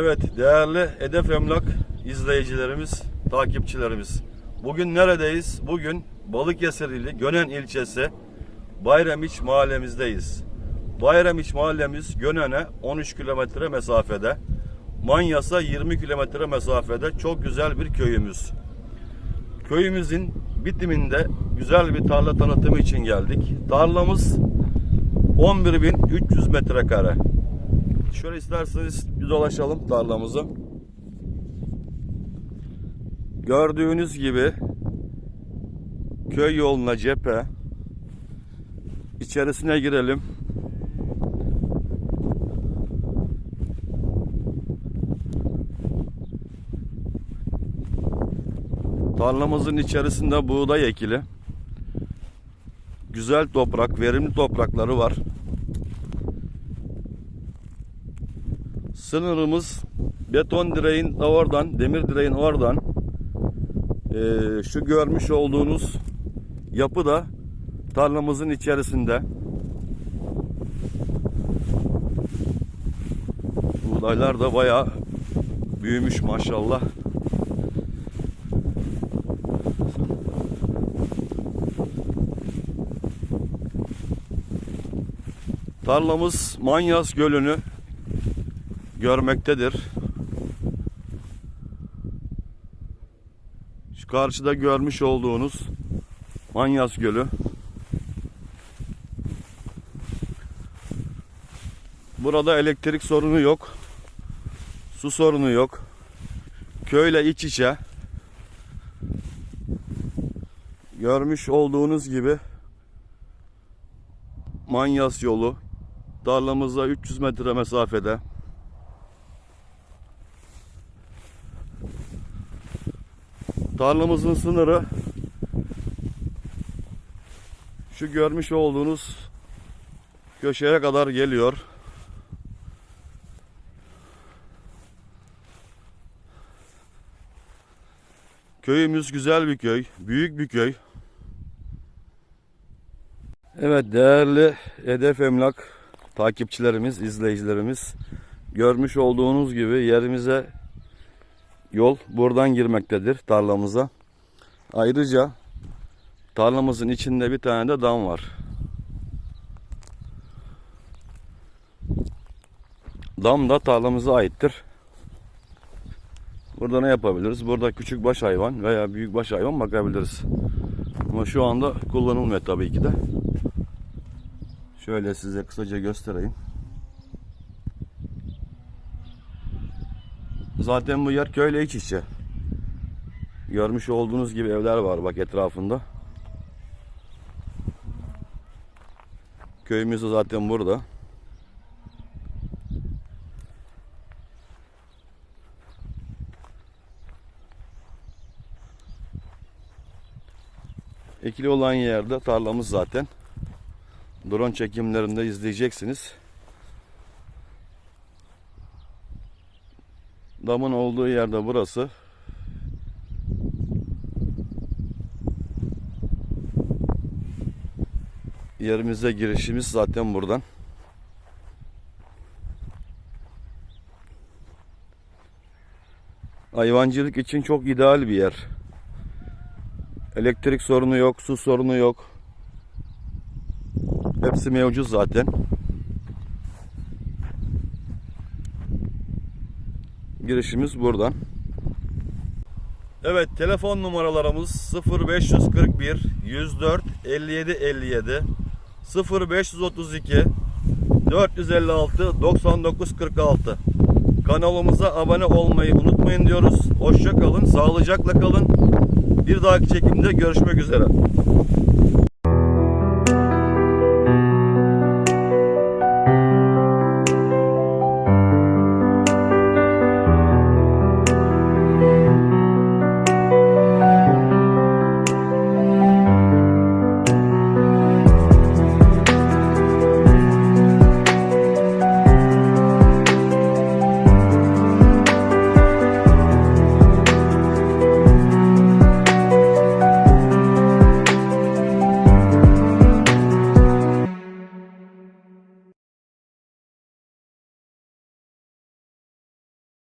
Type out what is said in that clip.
Evet değerli Edef Emlak izleyicilerimiz, takipçilerimiz. Bugün neredeyiz? Bugün Balıkesir ili Gönen ilçesi Bayramiç mahallemizdeyiz. Bayramiç mahallemiz Gönen'e 13 kilometre mesafede. Manyas'a 20 kilometre mesafede çok güzel bir köyümüz. Köyümüzün bitiminde güzel bir tarla tanıtımı için geldik. Tarlamız 11.300 metrekare. Şöyle isterseniz bir dolaşalım tarlamızı. Gördüğünüz gibi köy yoluna cephe. İçerisine girelim. Tarlamızın içerisinde buğday ekili. Güzel toprak, verimli toprakları var. Sınırımız beton direğin oradan, demir direğin oradan eee, şu görmüş olduğunuz yapı da tarlamızın içerisinde. Buğdaylar da bayağı büyümüş maşallah. Tarlamız Manyas Gölü'nü görmektedir. Şu karşıda görmüş olduğunuz Manyas Gölü. Burada elektrik sorunu yok. Su sorunu yok. Köyle iç içe. Görmüş olduğunuz gibi Manyas yolu tarlamıza 300 metre mesafede. Tarlamızın sınırı şu görmüş olduğunuz köşeye kadar geliyor. Köyümüz güzel bir köy, büyük bir köy. Evet değerli Hedef Emlak takipçilerimiz, izleyicilerimiz görmüş olduğunuz gibi yerimize yol buradan girmektedir tarlamıza. Ayrıca tarlamızın içinde bir tane de dam var. Dam da tarlamıza aittir. Burada ne yapabiliriz? Burada küçük baş hayvan veya büyük baş hayvan bakabiliriz. Ama şu anda kullanılmıyor tabii ki de. Şöyle size kısaca göstereyim. Zaten bu yer köyle iç içe. Görmüş olduğunuz gibi evler var bak etrafında. Köyümüz de zaten burada. Ekili olan yerde tarlamız zaten. Drone çekimlerinde izleyeceksiniz. Damın olduğu yerde burası. Yerimize girişimiz zaten buradan. Hayvancılık için çok ideal bir yer. Elektrik sorunu yok, su sorunu yok. Hepsi mevcut zaten. Girişimiz buradan. Evet telefon numaralarımız 0541 104 57 57 0532 456 99 46 Kanalımıza abone olmayı unutmayın diyoruz. Hoşça kalın, sağlıcakla kalın. Bir dahaki çekimde görüşmek üzere.